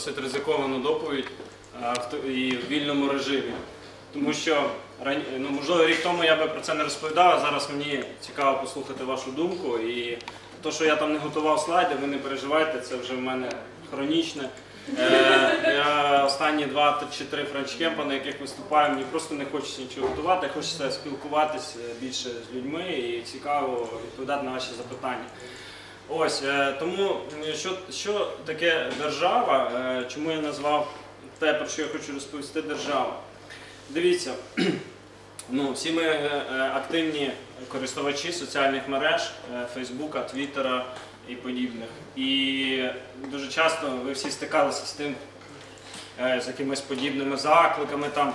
досить ризиковану доповідь е, і в вільному режимі. Тому що ну, можливо рік тому я би про це не розповідав, а зараз мені цікаво послухати вашу думку. І те, що я там не готував слайди, ви не переживайте, це вже в мене хронічне. Е, я останні два чи три франчкемпа, на яких виступаю, мені просто не хочеться нічого готувати, хочеться спілкуватися більше з людьми і цікаво відповідати на ваші запитання. Ось е, тому що, що таке держава? е, Чому я назвав те, про що я хочу розповісти держава? Дивіться, ну, всі ми е, активні користувачі соціальних мереж, Фейсбука, Твіттера і подібних. І дуже часто ви всі стикалися з тим, з якимись подібними закликами, там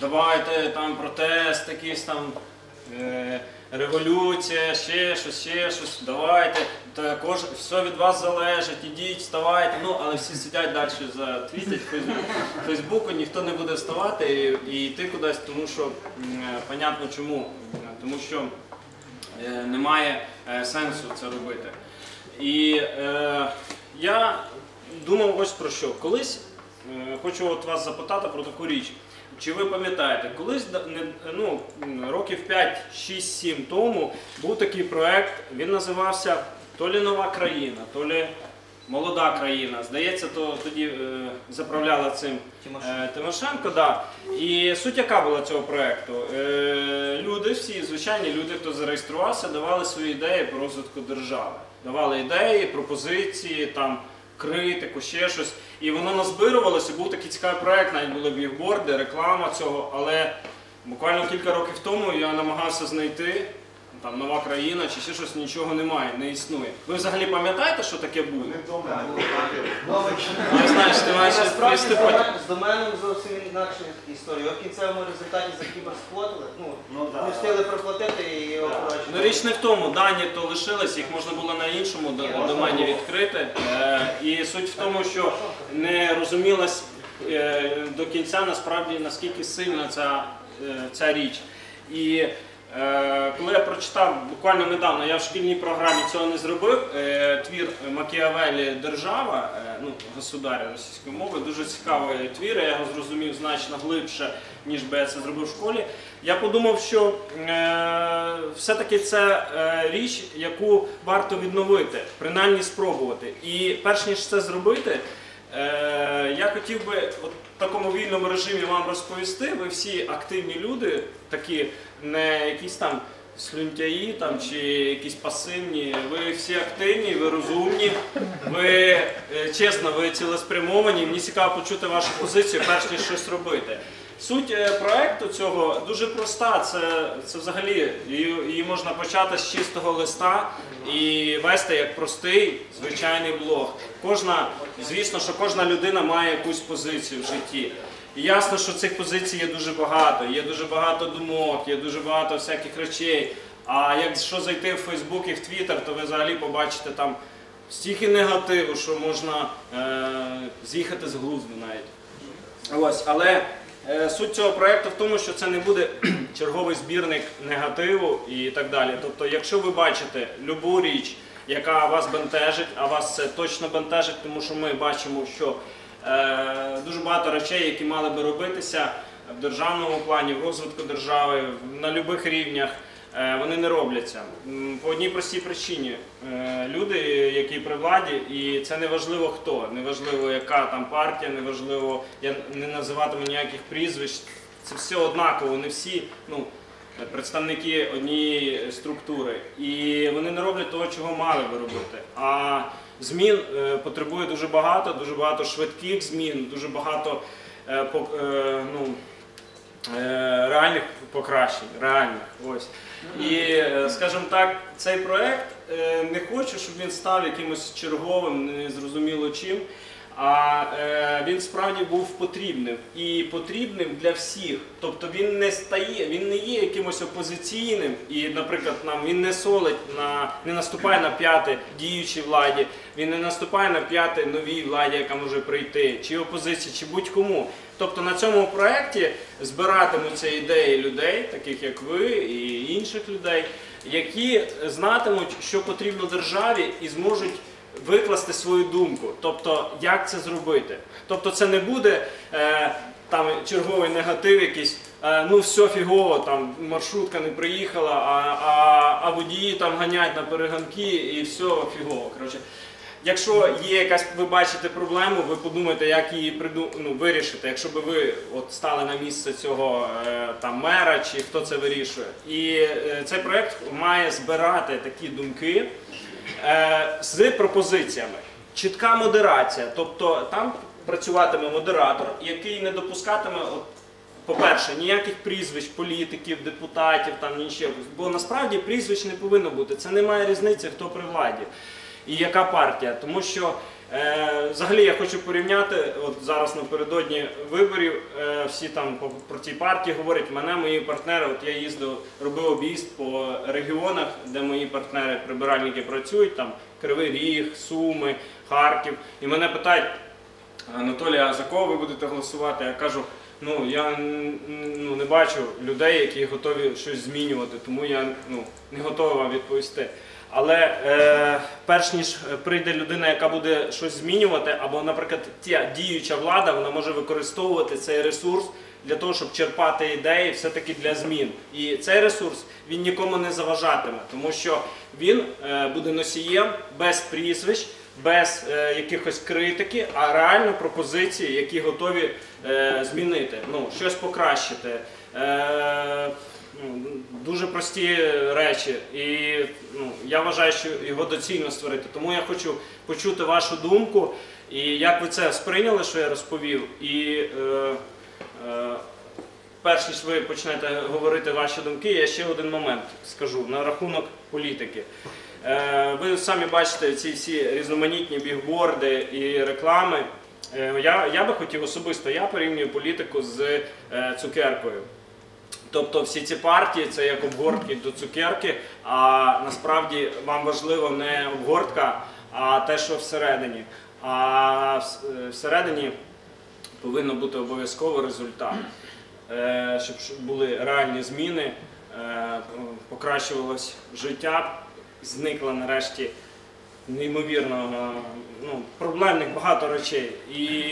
давайте там протест, якийсь там. Революція, ще щось, ще щось, давайте, також все від вас залежить, ідіть, вставайте. Ну, але всі сидять далі за твітять Фейсбук. Фейсбуку ніхто не буде вставати і, і йти кудись, тому що е, понятно чому. Тому що е, немає е, сенсу це робити. І е, я думав ось про що. Колись е, хочу от вас запитати про таку річ. Чи ви пам'ятаєте, колись ну, років 5, 6, 7 тому був такий проект, він називався То лі нова країна, то лі молода країна. Здається, то тоді е, заправляла цим Е, Тимошенко, да. І суть яка була цього проєкту? Е, люди, всі звичайні люди, хто зареєструвався, давали свої ідеї по розвитку держави. Давали ідеї, пропозиції, там, критику, ще щось. І воно назбирувалося, був такий цікавий проект, навіть були бігборди, реклама цього, але буквально кілька років тому я намагався знайти. Там нова країна чи ще щось нічого немає, не існує. Ви взагалі пам'ятаєте, що таке було? Я знаю, що ти маєш відповісти з потім. з доменом зовсім інакша історія. В кінцевому результаті за кіберсплотили, ну, не встигли проплатити і його коротше. Ну, річ не в тому, дані то лишились, їх можна було на іншому до- домені відкрити. Е, І суть в тому, що не розумілась е, до кінця насправді наскільки сильна ця, е, ця річ. І коли я прочитав буквально недавно, я в шкільній програмі цього не зробив. е, Твір Макіавелі Держава, е, ну, государя російської мови, дуже цікавий твір, я його зрозумів значно глибше, ніж би я це зробив в школі. Я подумав, що е, все-таки це е, річ, яку варто відновити, принаймні спробувати. І перш ніж це зробити, е, я хотів би в такому вільному режимі вам розповісти. Ви всі активні люди, такі не якісь там слюнтяї там, чи якісь пасивні. Ви всі активні, ви розумні, ви е, чесно, ви цілеспрямовані. Мені цікаво почути вашу позицію, перш ніж щось робити. Суть е, проекту цього дуже проста. Це, це взагалі її, можна почати з чистого листа і вести як простий звичайний блог. Кожна, звісно, що кожна людина має якусь позицію в житті. І ясно, що цих позицій є дуже багато. Є дуже багато думок, є дуже багато всяких речей. А якщо зайти в Фейсбук і в Твіттер, то ви взагалі побачите там стільки негативу, що можна е, з'їхати з глузду навіть. Ось, але е, суть цього проєкту в тому, що це не буде черговий збірник негативу і так далі. Тобто, якщо ви бачите любу річ, яка вас бентежить, а вас це точно бентежить, тому що ми бачимо, що дуже багато речей, які мали би робитися в державному плані, в розвитку держави, на будь-яких рівнях. е, Вони не робляться по одній простій причині. Е, Люди, які при владі, і це не важливо хто, не важливо, яка там партія, не важливо, я не називатиму ніяких прізвищ. Це все однаково, вони всі ну, представники однієї структури. І вони не роблять того, чого мали би робити. А змін е, потребує дуже багато, дуже багато швидких змін, дуже багато е, е, ну, реальних покращень, реальних. Ось. І, скажімо так, цей проект не хочу, щоб він став якимось черговим, незрозуміло чим. А е, він справді був потрібним і потрібним для всіх. Тобто він не стає, він не є якимось опозиційним і, наприклад, нам він не солить на не наступає на п'яте діючій владі, він не наступає на п'яте новій владі, яка може прийти, чи опозиції, чи будь-кому. Тобто на цьому проєкті збиратимуться ідеї людей, таких як ви і інших людей. які знатимуть, що потрібно державі, і зможуть викласти свою думку. Тобто, як це зробити. Тобто, це не буде е, там черговий негатив якийсь. е, Ну, все фігово, там маршрутка не приїхала, а, а, а водії там ганять на перегонки і все фігово. Коротше, Якщо є якась, ви бачите проблему, ви подумайте, як її приду, ну, вирішити. Якщо би ви от стали на місце цього е, там мера чи хто це вирішує. І е, цей проект має збирати такі думки з пропозиціями. Чітка модерація, тобто там працюватиме модератор, який не допускатиме. По-перше, ніяких прізвищ політиків, депутатів, там нічого. Бо насправді прізвищ не повинно бути. Це не має різниці, хто при владі і яка партія. Тому що е, взагалі я хочу порівняти, от зараз напередодні виборів е, всі там про ці партії говорять, мене мої партнери, от я їздив, робив об'їзд по регіонах, де мої партнери, прибиральники працюють, там Кривий Ріг, Суми, Харків. І мене питають, Анатолій, а за кого ви будете голосувати? Я кажу, ну я ну, не бачу людей, які готові щось змінювати, тому я ну, не вам відповісти. Але е, перш ніж прийде людина, яка буде щось змінювати, або, наприклад, ця діюча влада, вона може використовувати цей ресурс для того, щоб черпати ідеї все-таки для змін. І цей ресурс він нікому не заважатиме, тому що він е, буде носієм без прізвищ, без е, якихось критики, а реально пропозиції, які готові е, змінити, ну, щось покращити. Е, ну, дуже прості речі. І ну, я вважаю, що його доцільно створити. Тому я хочу почути вашу думку і як ви це сприйняли, що я розповів. І е, е, перш ніж ви почнете говорити ваші думки, я ще один момент скажу на рахунок політики. Е, Ви самі бачите ці всі різноманітні бігборди і реклами. Е, Я, я би хотів особисто, я порівнюю політику з е, цукеркою. Тобто всі ці партії це як обгортки до цукерки, а насправді вам важливо не обгортка, а те, що всередині. А е, всередині повинен бути обов'язково результат, Е, щоб були реальні зміни, е, покращувалось життя, зникла нарешті неймовірно ну, проблемних багато речей. І,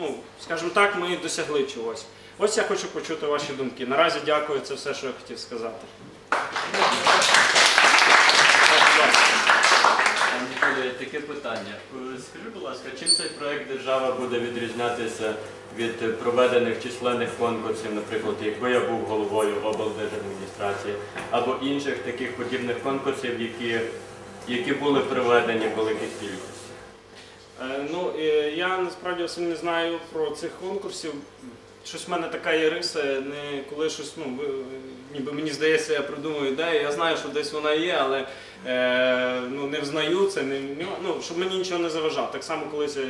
ну, скажімо так, ми досягли чогось. Ось я хочу почути ваші думки. Наразі дякую, це все, що я хотів сказати. Таке питання. Скажи, будь ласка, чим цей проект держава буде відрізнятися від проведених численних конкурсів, наприклад, якби я був головою облдержадміністрації, або інших таких подібних конкурсів, які, які були проведені в великих кількості? Ну, е, я насправді не знаю про цих конкурсів. Щось в мене така є риса, не коли щось, ну, ніби мені здається, я придумую ідею. Я знаю, що десь вона є, але е, ну, не взнаю це, не, ну, щоб мені нічого не заважав. Так само колись я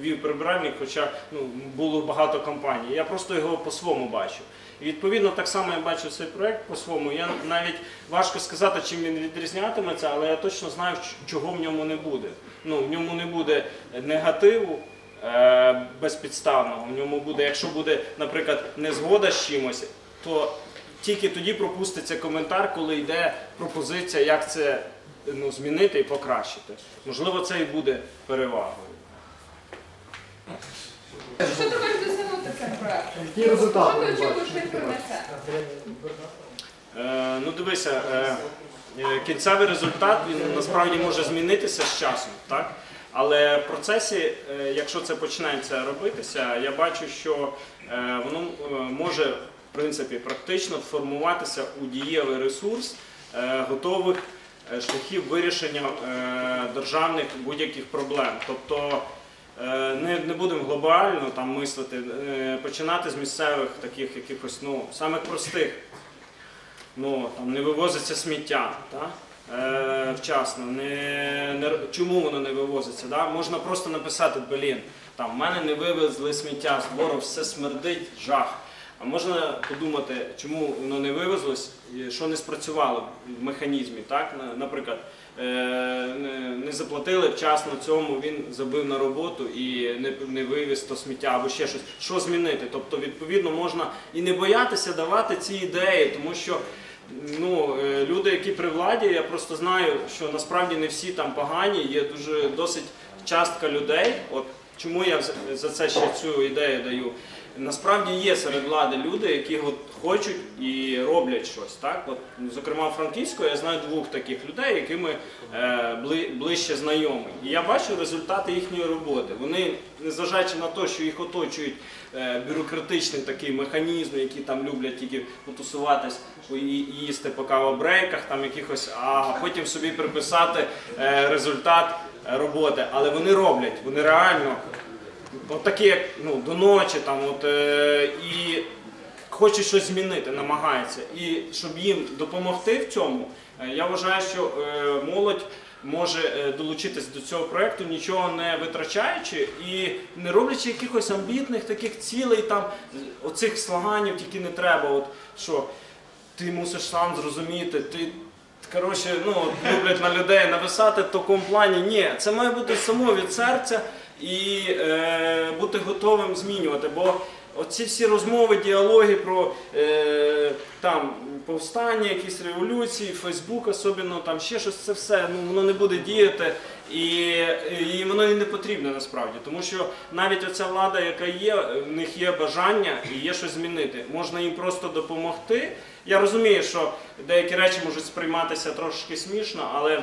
ввів прибиральник, хоча ну, було багато компаній. Я просто його по-своєму бачу. І відповідно так само я бачу цей проект по-своєму. Я навіть важко сказати, чим він відрізнятиметься, але я точно знаю, чого в ньому не буде. Ну, в ньому не буде негативу. Е, Безпідставного. В ньому буде, якщо буде, наприклад, незгода з чимось, то тільки тоді пропуститься коментар, коли йде пропозиція, як це ну, змінити і покращити. Можливо, це і буде перевагою. Що ти хочеш досягнути цим проектом? Які результати Що ти очікуєш, він принесе? Е, ну дивися, е, е, кінцевий результат він насправді може змінитися з часом, так? Але в процесі, е, якщо це почнеться робитися, я бачу, що е, воно е, може в принципі практично формуватися у дієвий ресурс готових шляхів вирішення державних будь-яких проблем. Тобто не, не будемо глобально там мислити, починати з місцевих таких якихось ну, самих простих ну, там, не вивозиться сміття та? Е, вчасно. Не, не, чому воно не вивозиться? Да? Можна просто написати, блін, там, в мене не вивезли сміття, з двору все смердить, жах. А можна подумати, чому воно не вивезлось, що не спрацювало в механізмі. Так? Наприклад, е, не- заплатили вчасно цьому, він забив на роботу і не вивіз то сміття або ще щось. Що змінити? Тобто, відповідно, можна і не боятися давати ці ідеї, тому що ну, е, люди, які при владі, я просто знаю, що насправді не всі там погані, є дуже досить частка людей. От чому я за- за це ще цю ідею даю. Насправді є серед влади люди, які хочуть і роблять щось. Так? От, ну, зокрема, в Франківську я знаю двох таких людей, якими е, бли- ближче знайомий. І я бачу результати їхньої роботи. Вони, незважаючи на те, що їх оточують е, бюрократичний такий механізм, які там люблять тільки потусуватись і їсти по кавобрейках, там якихось, а потім собі приписати е, результат е, роботи. Але вони роблять, вони реально от такі, як ну, до ночі, там, от, е, і хочуть щось змінити, намагаються. І щоб їм допомогти в цьому, е, я вважаю, що е, молодь може е, долучитись до цього проекту, нічого не витрачаючи і не роблячи якихось амбітних таких цілей, там оцих слоганів тільки не треба. От що ти мусиш сам зрозуміти, ти. Коротше, ну люблять на людей нависати в такому плані. Ні, це має бути само від серця і е, бути готовим змінювати. Бо оці всі розмови, діалоги про е, там повстання, якісь революції, Фейсбук, особливо там ще щось, це все ну воно не буде діяти. І, і воно і не потрібно насправді, тому що навіть оця влада, яка є, в них є бажання і є щось змінити. Можна їм просто допомогти. Я розумію, що деякі речі можуть сприйматися трошки смішно, але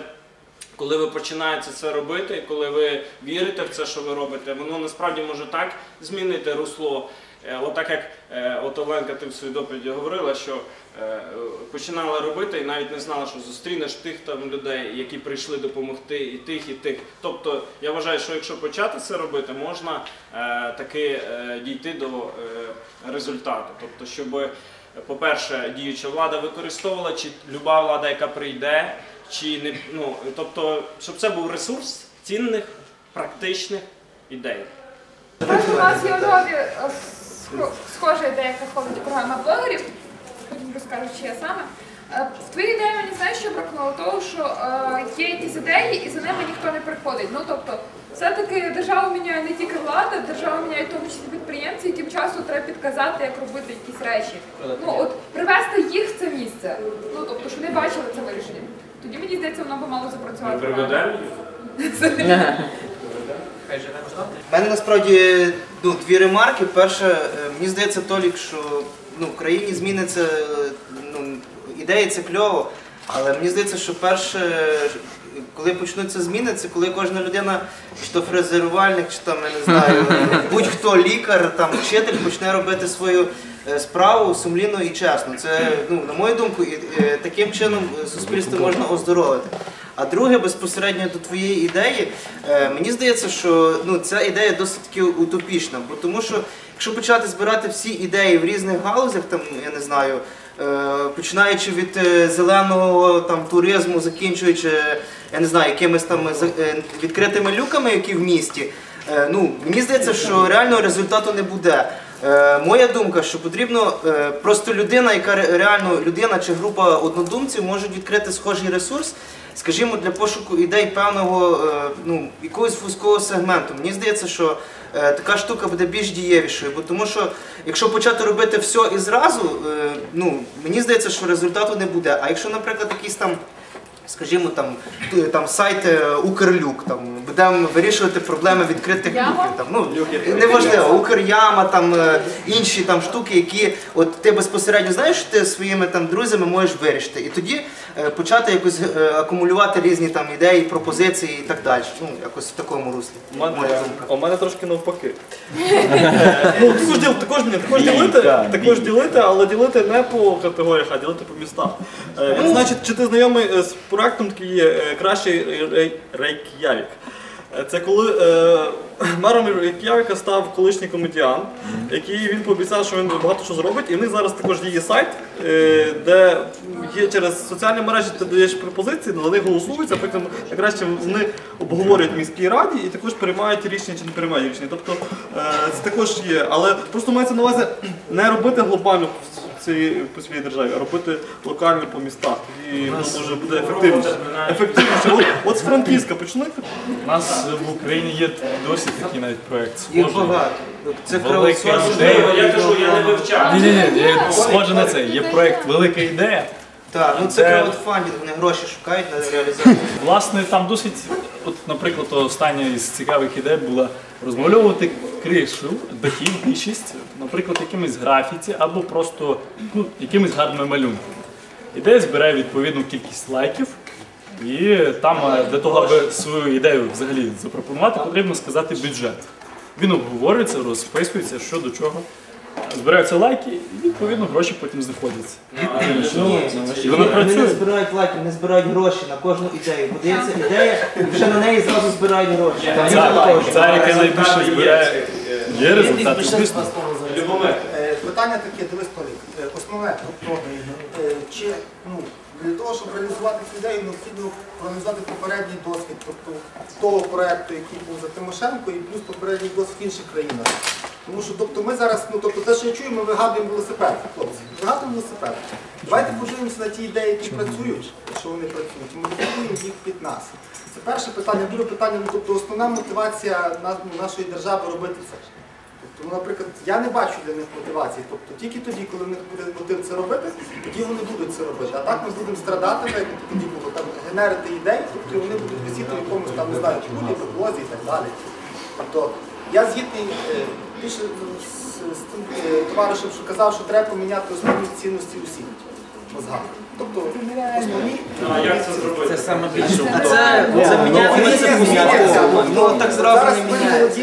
коли ви починаєте це робити, коли ви вірите в це, що ви робите, воно насправді може так змінити русло. Е, Отак як е, от Оленка, ти в своїй доповіді говорила, що е, починала робити і навіть не знала, що зустрінеш тих там людей, які прийшли допомогти, і тих, і тих. Тобто я вважаю, що якщо почати це робити, можна таки дійти до результату. Тобто, щоб, по-перше, діюча влада використовувала, чи люба влада, яка прийде, чи не ну, тобто, щоб це був ресурс цінних, практичних ідей. Просто у нас є в Львові е, схожа ідея, яка ходить програма блогерів. Потім розкажу, чи я саме. Е, В твоїй ідеї мені знаєш, що бракнуло? Того, що е, є якісь ідеї, і за ними ніхто не приходить. Ну тобто, все-таки державу міняє не тільки влада, державу міняють в тому числі підприємці, яким часу треба підказати, як робити якісь речі. Ну от привести їх в це місце. Ну тобто, щоб вони бачили це вирішення. Тоді мені здається, воно би мало запрацювати. Приведемо їх? У мене насправді ну, дві ремарки. Перше, е, мені здається, Толік, що ну, в країні зміни це ну, ідеї це кльово, але мені здається, що перше, коли почнуться зміни, це коли кожна людина, чи то фрезерувальник, чи там, я не знаю, будь-хто лікар, там, вчитель почне робити свою справу сумлінно і чесно. Це, ну, на мою думку, і, е, таким чином е, суспільство можна оздоровити. А друге, безпосередньо до твоєї ідеї, е, мені здається, що ну, ця ідея досить утопічна, бо тому що якщо почати збирати всі ідеї в різних галузях, там я не знаю, е, починаючи від е, зеленого там туризму, закінчуючи, я не знаю, якимись там е, відкритими люками, які в місті, е, ну мені здається, що реального результату не буде. Е, моя думка, що потрібно е, просто людина, яка реально людина чи група однодумців можуть відкрити схожий ресурс, скажімо, для пошуку ідей певного е, ну, якогось вузького сегменту. Мені здається, що така штука буде більш дієвішою, бо тому що якщо почати робити все і зразу, ну мені здається, що результату не буде. А якщо, наприклад, якийсь там. Скажімо, там, там сайт е, Укрлюк, там будемо вирішувати проблеми відкритих люків. Там, ну, неважливо, Укряма, там е, інші там штуки, які от ти безпосередньо знаєш, що ти своїми там друзями можеш вирішити. І тоді е, почати якось е, акумулювати різні там ідеї, пропозиції і так далі. Ну, якось в такому руслі. У мене, Моя у мене трошки навпаки. ну, також, діл, також, також, ділити, також ділити, але ділити не по категоріях, а ділити по містах. Е, Ну. значить, чи ти знайомий е, з проектом такий є е, кращий Рейк'явік? Е, Це коли е, мером Рейк'явіка став колишній комедіан, який він пообіцяв, що він багато що зробить. І в них зараз також є сайт, е, де є через соціальні мережі ти даєш пропозиції, за них голосуються, потім найкраще вони обговорюють в міській раді і також приймають рішення чи не приймають рішення. Тобто е, це також є. Але просто мається на увазі не робити глобально цій по своїй державі, а робити локально по містах. І воно може буде ефективніше. Ефективніше. От, от з Франківська почни. У нас в Україні є досить такий навіть проект. Їх схожий. багато. Це Велика ідея. Я кажу, я не вивчав. Ні, ні, ні, схоже на це. Є проект Велика ідея. Так, ну це Де- краудфандинг, вони гроші шукають на реалізацію. Власне, там досить, от, наприклад, остання із цікавих ідей була розмальовувати кришу, дахів, більшість, наприклад, якимись графіті або просто ну, якимись гарними малюнками. Ідея збирає відповідну кількість лайків, і там е, для того, аби свою ідею взагалі запропонувати, потрібно сказати бюджет. Він обговорюється, розписується, що до чого. Збираються лайки, і відповідно гроші потім знаходяться. І Вони не збирають лайки, вони збирають гроші на кожну ідею. Подається ідея, вже на неї зразу збирають гроші. Ця, яка найбільше збирає, є результати, звісно. Е, Питання таке, дивись, Толік. Е, Основне, тобто, чи ну, для того, щоб реалізувати цю ідею, необхідно проаналізувати попередній досвід, тобто того проекту, який був за Тимошенко, і плюс попередній досвід в інших країнах. Тому що тобто, ми зараз, ну тобто те, що я чую, ми вигадуємо велосипед, хлопці. Вигадуємо велосипед. Давайте подивимося на ті ідеї, які працюють, якщо вони працюють, і модифікуємо їх під нас. Це перше питання. Друге питання, ну тобто основна мотивація нашої держави робити це. Ну, наприклад, я не бачу для них мотивації. Тобто тільки тоді, коли в них буде мотив це робити, тоді вони будуть це робити. А так ми будемо страдати, як тоді було там генерити ідеї, тобто вони будуть висіти в якомусь там, не знаю, кулі, беклозі і так далі. Тобто я згідний більше ну, з, з тим е, товаришем, що казав, що треба поміняти основні цінності усіх мозгах. Тобто основні А як це зробити? Це саме більше. А це, поміняти. ні, Ну так зразу Зараз не ми міняється.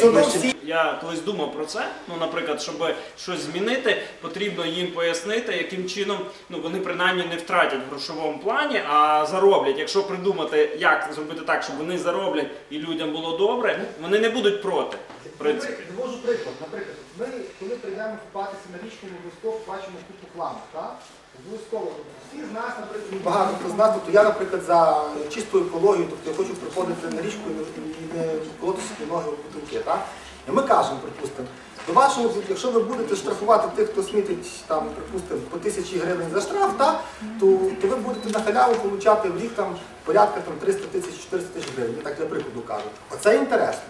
тобто, Я колись думав про це. Ну, наприклад, щоб щось змінити, потрібно їм пояснити, яким чином ну вони принаймні не втратять в грошовому плані, а зароблять. Якщо придумати, як зробити так, щоб вони зароблять і людям було добре, вони не будуть проти. В принципі. Приклад. Наприклад, ми, коли прийдемо купатися на річку, ми обов'язково бачимо купу хламу. Так? Обов'язково. Всі з нас, наприклад, ну, багато хто з нас, тобто я, наприклад, за чисту екологію, тобто я хочу приходити на річку і не- колоти собі ноги в бутилки. Так? І ми кажемо, припустимо, до вашого, якщо ви будете штрафувати тих, хто смітить там, припустимо, по тисячі гривень за штраф, так, то, то ви будете на халяву получати в рік там порядка там, 300 тисяч 400 тисяч гривень. Я так для прикладу кажу. Оце інтересно.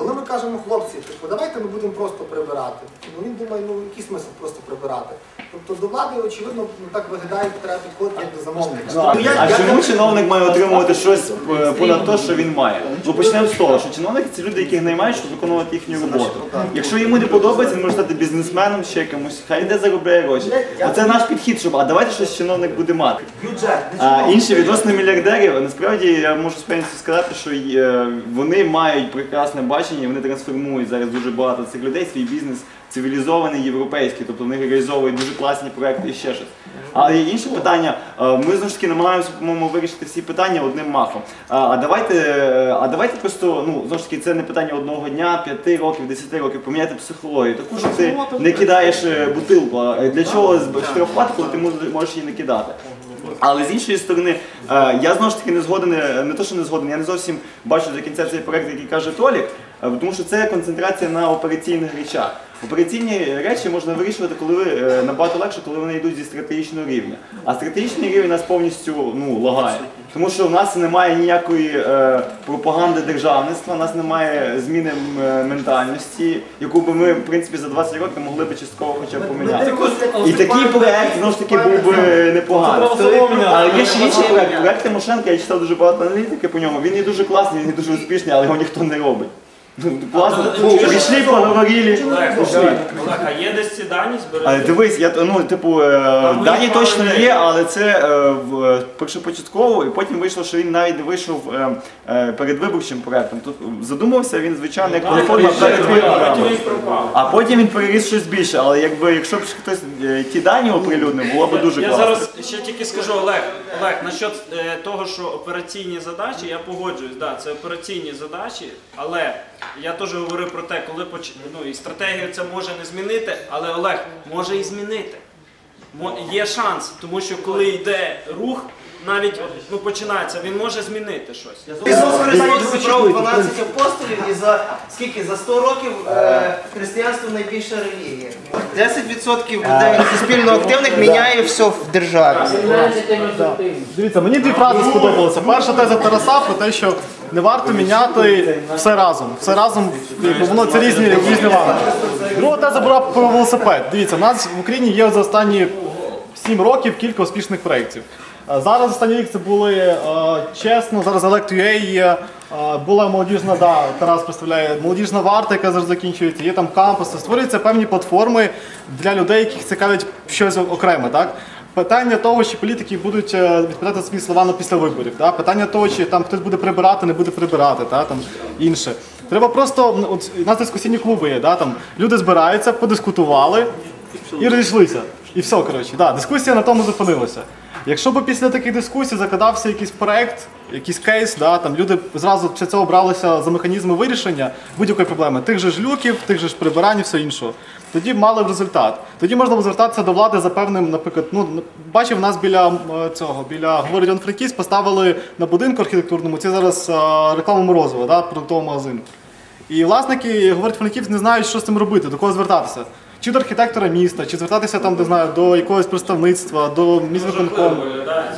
Коли ми кажемо хлопці, типу, давайте ми будемо просто прибирати. Ну він думає, ну який смисл просто прибирати. Тобто до влади, очевидно, ну, так виглядає, треба підходити як до замовника. Ну, Ну, я- а я- чому я- чиновник має отримувати щось е, понад те, що він має? Ну почнемо з того, що чиновники це люди, яких наймають, щоб виконувати їхню роботу. Якщо йому не подобається, він може стати бізнесменом, ще якимось, хай йде заробляє гроші. Оце наш підхід, щоб а давайте щось чиновник буде мати. Бюджет. не А чиновник. інші відносини мільярдерів, насправді я можу з певністю сказати, що е, вони мають прекрасне бачення, і вони трансформують зараз дуже багато цих людей, свій бізнес цивілізований, європейський, тобто вони реалізовують дуже класні проекти і ще щось. Але є інше питання. е, Ми знову ж таки намагаємося, по-моєму, вирішити всі питання одним махом. А, а давайте, е, а давайте просто, ну знову ж таки, це не питання одного дня, п'яти років, десяти років, поміняти психологію. Таку, що ти не кидаєш е, бутилку. А для чого штрафувати, коли ти можеш- її не кидати? Але з іншої сторони, е, я знову ж таки не згоден, е, не то, що не згоден, я не зовсім бачу до кінця цей проект, який каже Толік, е, тому що це концентрація на операційних речах. Операційні речі можна вирішувати, коли ви е, набагато легше, коли вони йдуть зі стратегічного рівня. А стратегічний рівень нас повністю ну, лагає. Тому що в нас немає ніякої е, пропаганди державництва, у нас немає зміни ментальності, яку би ми, в принципі, за 20 років могли би частково хоча б поміняти. І такий проект знову ж таки був би непоганий. Але є ще інший проект. Проект Тимошенка, я читав дуже багато аналітики по ньому. Він є дуже класний, він є дуже успішний, але його ніхто не робить. Ну, класно. Прийшли, поговорили. Олег, пішли. Олег, Олег, а є десь ці дані Але зберегти? дивись, я ну типу е, Там дані точно є, але це е, в е, першопочатково, і потім вийшло, що він навіть вийшов е, е, перед виборчим проектом. Тут задумався він, звичайно, як платформа перед Потім виборами. А потім він переріс щось більше. Але якби якщо б хтось е, ті дані оприлюднив, було б дуже Я класно. зараз ще тільки скажу, Олег, Олег, насчет е, того, що операційні задачі, я погоджуюсь, да, це операційні задачі, але я теж говорив про те, коли поч... ну, і стратегію це може не змінити, але Олег може і змінити. Мо- Є шанс, тому що коли йде рух, навіть ну, починається, він може змінити щось. Ісус Христос зібрав 12 апостолів і за скільки? За 100 років е, християнство найбільша релігія. 10% людей суспільно активних міняє все в державі. Дивіться, мені дві фрази сподобалися. Перша теза Тараса про те, що не варто міняти все разом. Все разом, якби воно це різні різні ваги. Друга теза була про велосипед. Дивіться, у нас в Україні є за останні 7 років кілька успішних проєктів. Е, Зараз останній рік це були е, чесно, зараз Elect.ua е, була молодіжна, да, Тарас представляє, молодіжна варта, яка зараз закінчується, є там кампуси, створюються певні платформи для людей, яких цікавить щось окреме. Так? Питання того, чи політики будуть відповідати свої слова на після виборів. Да? Питання того, чи там хтось буде прибирати, не буде прибирати, та? там, інше. Треба просто, от, у нас дискусійні клуби є, да? там, люди збираються, подискутували і розійшлися. І все, коротше, да, дискусія на тому зупинилася. Якщо б після таких дискусій закладався якийсь проект, якийсь кейс, да, там люди зразу після цього бралися за механізми вирішення будь-якої проблеми, тих же ж люків, тих же ж прибирань і все іншого. Тоді б мали б результат. Тоді можна було звертатися до влади за певним, наприклад, ну бачив, нас біля цього, біля говорить Іван поставили на будинку архітектурному. Це зараз реклама Морозова, да, продуктового магазину. І власники, говорить Франківськ, не знають, що з цим робити, до кого звертатися. Чи до архітектора міста, чи звертатися там, не знаю, до якогось представництва, до міськвиконкому.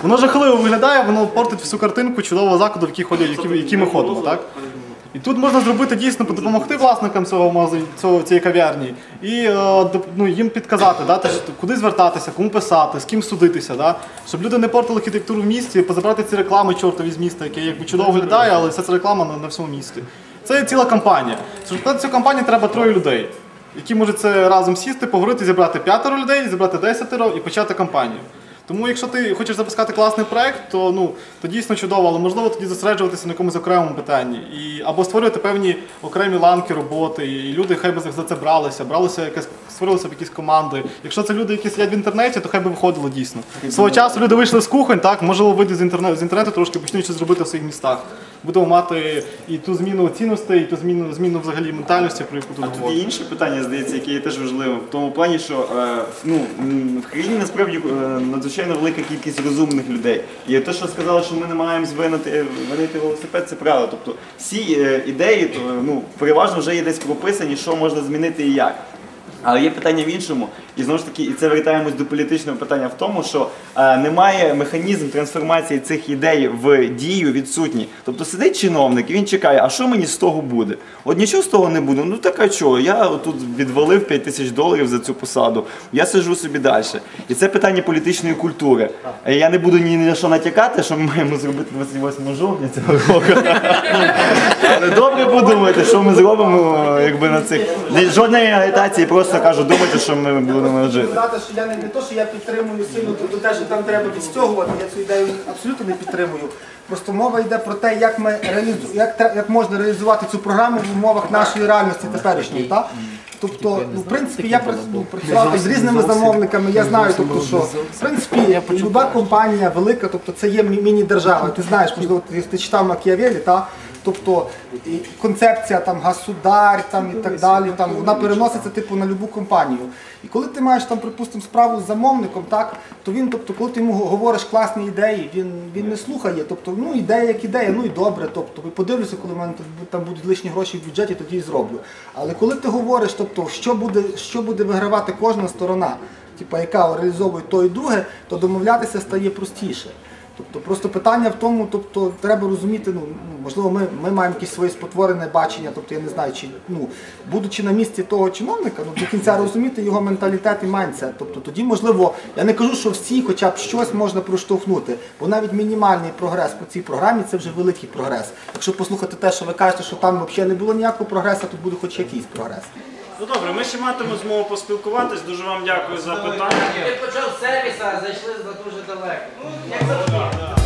Воно жахливо виглядає, воно портить всю картинку чудового закладу, в який ходять, які, які ми ходимо, так? І тут можна зробити дійсно допомогти власникам цього магазину, цього цієї кав'ярні і е, ну, їм підказати, да, куди звертатися, кому писати, з ким судитися, да, щоб люди не портили архітектуру в місті, позабрати ці реклами чортові з міста, які якби чудово виглядає, але вся ця реклама на, на всьому місті. Це ціла кампанія. Щоб цю кампанію треба троє людей, які можуть це разом сісти, поговорити, зібрати п'ятеро людей, зібрати десятеро і почати кампанію. Тому якщо ти хочеш запускати класний проект, то ну то дійсно чудово, але можливо тоді зосереджуватися на якомусь окремому питанні і або створювати певні окремі ланки роботи, і люди хай би за це бралися, бралися якась створилися б якісь команди. Якщо це люди, які сидять в інтернеті, то хай би виходило дійсно. Свого часу люди вийшли з кухонь, так можливо вийти з інтернету з інтернету трошки почнуть щось робити в своїх містах. Будемо мати і ту зміну цінностей, і ту зміну зміну взагалі ментальності, про яку тут А тут говоримо. є інше питання, здається, яке є теж важливим, в тому плані, що е, ну, м, в країні насправді е, надзвичайно велика кількість розумних людей. І те, що сказали, що ми не маємо звинити винити велосипед, це правда. Тобто всі е, ідеї, то, ну, переважно вже є десь прописані, що можна змінити і як. Але є питання в іншому, і знову ж таки, і це вертаємось до політичного питання в тому, що е, немає механізм трансформації цих ідей в дію відсутній. Тобто сидить чиновник, і він чекає, а що мені з того буде? От нічого з того не буде. Ну так а чого? Я тут відвалив 5 тисяч доларів за цю посаду. Я сиджу собі далі. І це питання політичної культури. Е, Я не буду ні на що натякати, що ми маємо зробити 28 жовтня цього року. Але добре подумайте, що ми зробимо, е, якби на цих. Жодної агітації, просто кажу, думайте, що ми будемо жити. Сказати, що я не, не то, що я підтримую сильно, тобто те, що там треба відстягувати, я цю ідею абсолютно не підтримую. Просто мова йде про те, як ми реалізу... як, як можна реалізувати цю програму в умовах нашої реальності теперішньої. Так? Тобто, ну, в принципі, я працював з різними замовниками, я знаю, тобто, що в принципі люба компанія велика, тобто це є міні-держава. Ти знаєш, можливо, ти, ти читав Макіавелі, та? Тобто і концепція там государь там і так далі, там вона переноситься типу на любу компанію. І коли ти маєш там, припустимо, справу з замовником, так то він, тобто, коли ти йому говориш класні ідеї, він, він не слухає. Тобто, ну ідея як ідея, ну і добре. Тобто, подивлюся, коли в мене там будуть лишні гроші в бюджеті, тоді і зроблю. Але коли ти говориш, тобто, що буде, що буде вигравати кожна сторона, типу, яка реалізовує то і друге, то домовлятися стає простіше. Тобто просто питання в тому, тобто треба розуміти, ну ну, можливо, ми, ми маємо якесь своє спотворене бачення, тобто я не знаю, чи ну будучи на місці того чиновника, ну до кінця розуміти його менталітет і майндсет. Тобто тоді, можливо, я не кажу, що всі, хоча б щось можна проштовхнути, бо навіть мінімальний прогрес по цій програмі це вже великий прогрес. Якщо послухати те, що ви кажете, що там взагалі не було ніякого прогресу, тут буде хоч якийсь прогрес. Ну добре, ми ще матимемо змогу поспілкуватись. Дуже вам дякую за питання. Ти почав з сервіса, а зайшли за дуже далеко. Як завжди.